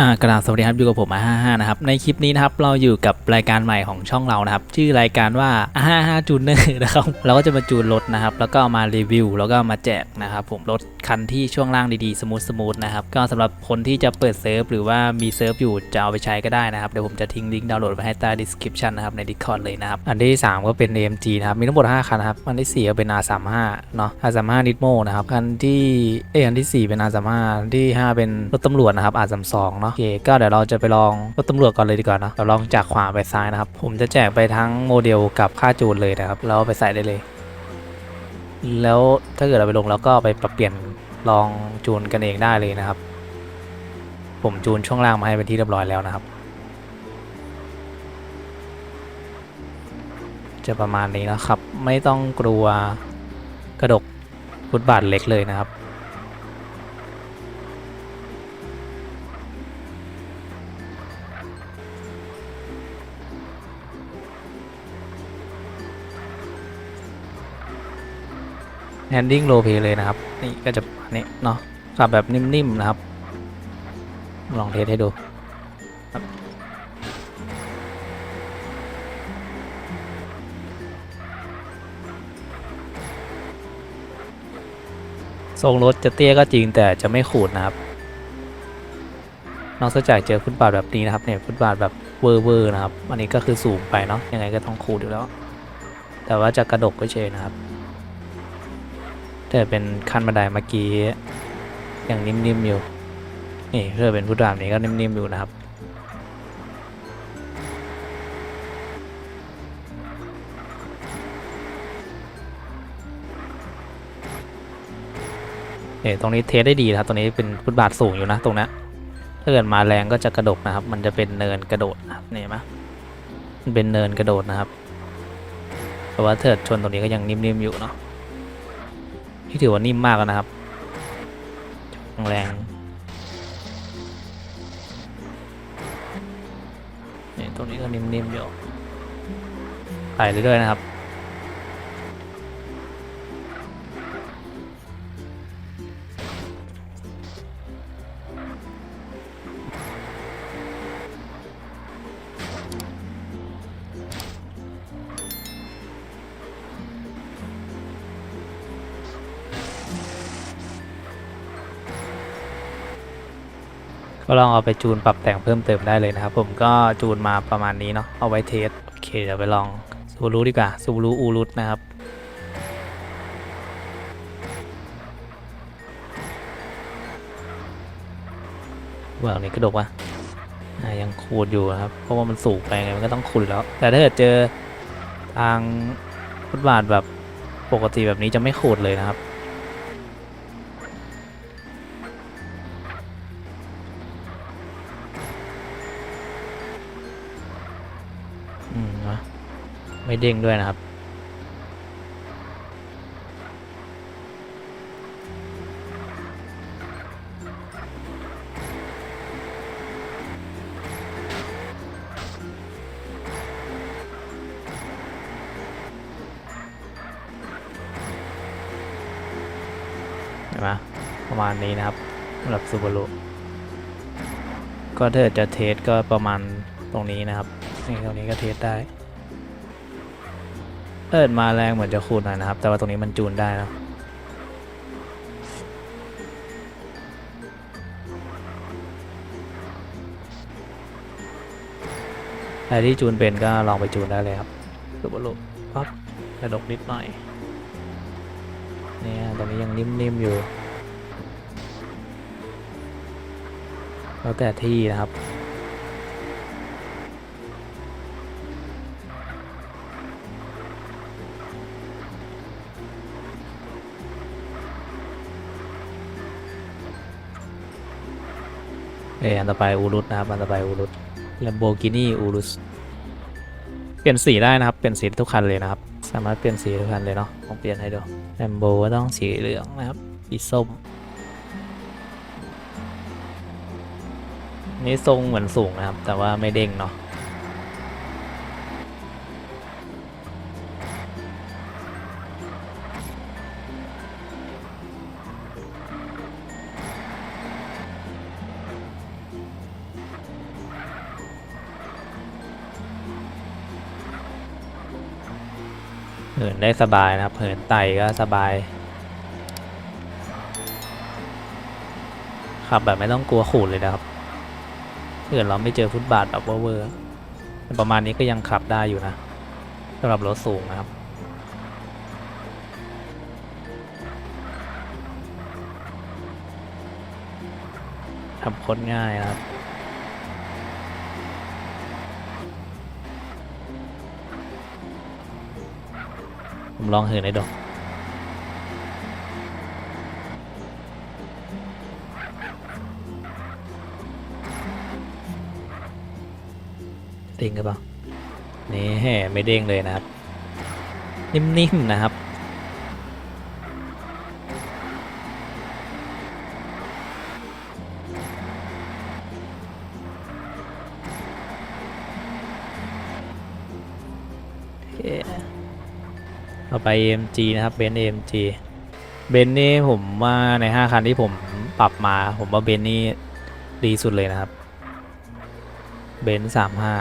อ่ากราบสวัสดีครับอยู่กับผมอาห้านะครับในคลิปนี้นะครับเราอยู่กับรายการใหม่ของช่องเรานะครับชื่อรายการว่าอาห้าห้าจูนเนอร์นะครับเราก็จะมาจูนรถนะครับแล้วก็เอามารีวิวแล้วก็มาแจกนะครับผมรถคันที่ช่วงล่างดีๆสมูทสมูทนะครับก็สำหรับคนที่จะเปิดเซิร์ฟหรือว่ามีเซิร์ฟอยู่จะเอาไปใช้ก็ได้นะครับเดี๋ยวผมจะทิ้งลิงก์ดาวน์โหลดไว้ให้ใต้ description นะครับใน Discord เลยนะครับอันที่ 3 ก็เป็น AMG นะครับมีทั้งหมด5คันครับอันที่4ก็เป็น R35 เนาะ R35 Nismo นะครับคันที่เออันที่ 4 เป็น R35 ที่ 5 เป็นรถตำรวจนะครับ R32 เนาะโอเคก็เดี๋ยวเราจะไปลองรถตำรวจก่อนเลยดีกว่านะเดี๋ยวลองจากขวาไปซ้ายนะครับ ผมจะแจกไปทั้งโมเดลกับค่าจูนเลยนะครับแล้วเอาไปใส่ได้เลย แล้วถ้าเกิดเราไปลงแล้วก็ไปปรับเปลี่ยนลองจูนกันเองได้เลยนะครับ ผมจูนช่วงล่างมาให้เป็นที่เรียบร้อยแล้วนะครับ จะประมาณนี้นะครับ ไม่ต้องกลัวกระดกฟุตบาทเล็กเลยนะครับ แฮนดิ้งโลเพเลยนะครับ นี่ก็จะนี้เนาะขับแบบนิ่มๆนะครับ ลองเทสให้ดูทรงรถจะเตี้ยก็จริงแต่จะไม่ขูดนะครับ นอกจากเจอฟุตบาทแบบนี้นะครับเนี่ยฟุตบาทแบบเวอร์เวอร์นะครับ อันนี้ก็คือสูงไปเนาะยังไงก็ต้องขูดอยู่แล้ว แต่ว่าจะกระดกก็เฉยนะครับ แต่เป็นขั้นบันไดเมื่อกี้ยังนิ่มๆอยู่ นี่ถ้าเป็นฟุตบาทนี้ก็นิ่มๆอยู่นะครับเนี่ยตรงนี้เทสได้ดีนะครับ ตรงนี้เป็นฟุตบาทสูงอยู่นะตรงนี้ถ้าเกิดมาแรงก็จะกระดกนะครับ มันจะเป็นเนินกระโดดนะครับเนี่ยมะมันเป็นเนินกระโดดนะครับ แต่ว่าเถิดชนตรงนี้ก็ยังนิ่มๆอยู่เนาะ ที่ถือว่านิ่มมากแล้วนะครับแรงนี่ตรงนี้ก็นิ่มๆอยู่ไปเรื่อยๆนะครับ ก็ลองเอาไปจูนปรับแต่งเพิ่มเติมได้เลยนะครับ ผมก็จูนมาประมาณนี้เนาะเอาไว้เทสโอเคเดี๋ยวไปลองซูรูดีกว่าซูรูอูรุตนะครับเบื้องนี้กระดกวะอ่ายังขูดอยู่นะครับ เพราะว่ามันสูงไปไงมันก็ต้องขุดแล้ว แต่ถ้าเกิดเจอทางฟุตบาทแบบปกติแบบนี้จะไม่ขูดเลยนะครับ ไม่เด้งด้วยนะครับ เห็นไหมประมาณนี้นะครับสำหรับซูบารุก็ถ้าจะเทสก็ประมาณตรงนี้นะครับตรงนี้ก็เทสได้ เอิดมาแรงเหมือนจะคูณหน่อยนะครับ แต่ว่าตรงนี้มันจูนได้นะใครที่จูนเป็นก็ลองไปจูนได้เลยครับสุบลุปั๊บกระดกนิดหน่อยเนี่ยตรงนี้ยังนิ่มๆอยู่ แล้วแต่ที่นะครับ เอออันต่อไปอูรุสนะครับ อันต่อไปอูรุสแลมโบกินี่อูรุสเปลี่ยนสีได้นะครับ เปลี่ยนสีทุกคันเลยนะครับ สามารถเปลี่ยนสีทุกคันเลยเนาะผมเปลี่ยนให้ดูแลมโบก็ต้องสีเหลืองนะครับสีส้ม นี่ทรงเหมือนสูงนะครับ แต่ว่าไม่เด้งเนาะ หินได้สบายนะครับเหินไต่ก็สบาย ขับแบบไม่ต้องกลัวขูดเลยนะครับถ้าเกิดเราไม่เจอฟุตบาทแบบเวอร์ประมาณนี้ก็ยังขับได้อยู่นะสำหรับรถสูงนะครับทำโคตรง่ายนะครับ ผมลองเหินได้ดอกเด้งกันเปล่านี่ไม่เด้งเลยนะครับ นิ่มๆนะครับโอเค เราไป AMG นะครับเบนซ์ AMG เบนซ์นี่ผมว่าใน 5 คันที่ผมปรับมา ผมว่าเบนซ์นี่ดีสุดเลยนะครับ เบนซ์สามห้า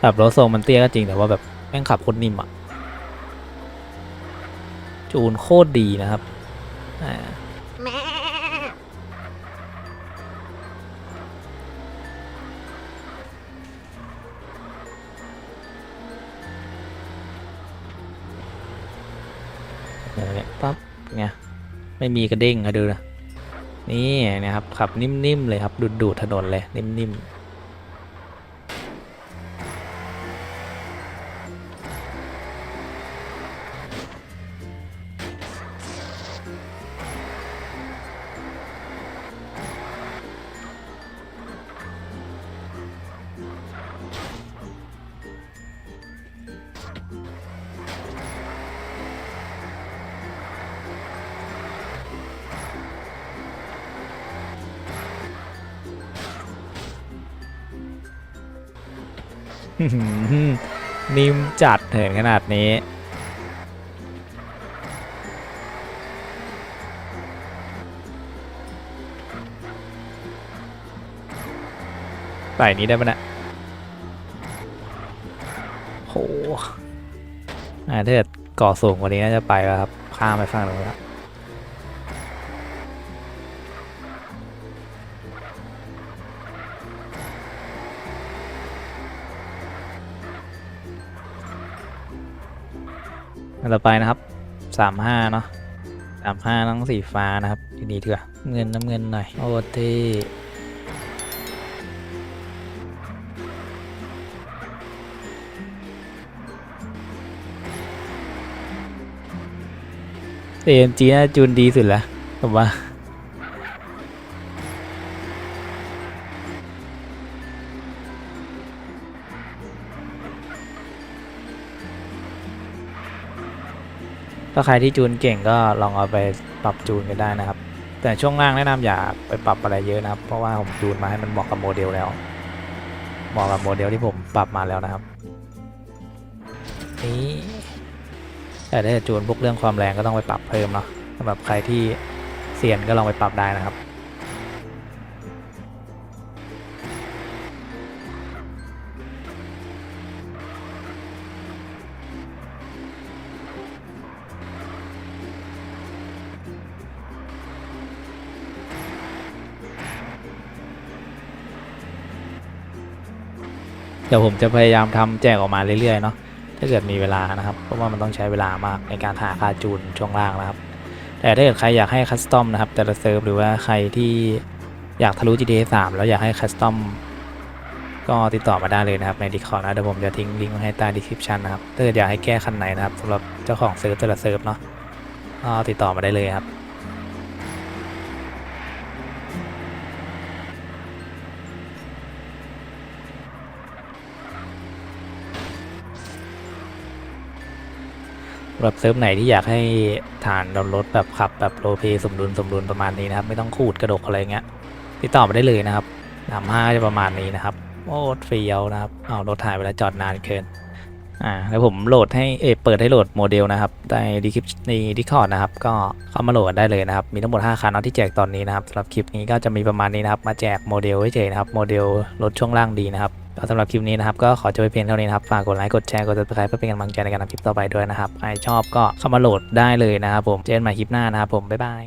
แบบรถทรงมันเตี้ยก็จริงแต่ว่าแบบแม่งขับโคตรนิ่มอะจูนโคตรดีนะครับ ไม่มีกระเด้งอะดูนะนี่นะครับขับนิ่มๆเลยครับดูดดูดถนนเลยนิ่มๆ นิ่มจัดเหินขนาดนี้ ใส่นี้ได้ปะเนะโหอ่าถ้าเกิดก่อสูงกว่านี้น่าจะไปแล้วครับ ข้ามไปฝั่งนู้นแล้ว ต่อไปนะครับสามห้าเนาะสามห้าต้องสีฟ้านะครับทีนี้เถอะเงินน้ำเงินหน่อย โอ้เท่เอ็มจีน่าจูนดีสุดแล้วผมว่า ถ้าใครที่จูนเก่งก็ลองเอาไปปรับจูนกันได้นะครับ แต่ช่วงล่างแนะนำอย่าไปปรับอะไรเยอะนะครับ เพราะว่าผมจูนมาให้มันเหมาะกับโมเดลแล้ว เหมาะกับโมเดลที่ผมปรับมาแล้วนะครับนี่แต่ถ้าจะจูนพวกเรื่องความแรงก็ต้องไปปรับเพิ่มเนาะสำหรับใครที่เสียนก็ลองไปปรับได้นะครับ ดี๋ยวผมจะพยายามทำแจกออกมาเรื่อยๆเนาะถ้าเกิดมีเวลานะครับ เพราะว่ามันต้องใช้เวลามากในการหาคาจูนช่วงล่างนะครับ แต่ถ้าเกิดใครอยากให้คัสตอมนะครับแต่ละเซิร์ฟหรือว่าใครที่อยากทะลุ GTA 3 แล้วอยากให้คัสตอมก็ติดต่อมาได้เลยนะครับใน Discord นะเดี๋ยวผมจะทิ้งลิงก์ไว้ให้ใต้ description นะครับถ้าเกิดอยากให้แก้คันไหนนะครับสำหรับเจ้าของเซิร์ฟแต่ละเซิร์ฟเนาะก็ติดต่อมาได้เลยครับ สำหรับเซิร์ฟไหนที่อยากให้ฐานดาวน์โหลดแบบขับแบบโรลเพย์สมดุลสมดุลประมาณนี้นะครับ ไม่ต้องขูดกระดกอะไรเงี้ยติดต่อมาได้เลยนะครับสามห้าจะประมาณนี้นะครับโอ้เฟียวนะครับเอารถถ่ายไปแล้วจอดนานเกินอ่าแล้วผมโหลดให้เออเปิดให้โหลดโมเดลนะครับในดีคลิปในดีคอร์ดนะครับก็เข้ามาโหลดได้เลยนะครับ มีทั้งหมด5คันเนาที่แจกตอนนี้นะครับสำหรับคลิปนี้ก็จะมีประมาณนี้นะครับ มาแจกโมเดลเฉยๆนะครับโมเดลรถช่วงล่างดีนะครับ ก็สำหรับคลิปนี้นะครับก็ขอจบไปเพียงเท่านี้นะครับฝากกดไลค์กดแชร์กดติดตามเพื่อเป็นกำลังใจในการทำคลิปต่อไปด้วยนะครับใครชอบก็เข้ามาโหลดได้เลยนะครับผมเจอกันใหม่คลิปหน้านะครับผมบ๊ายบาย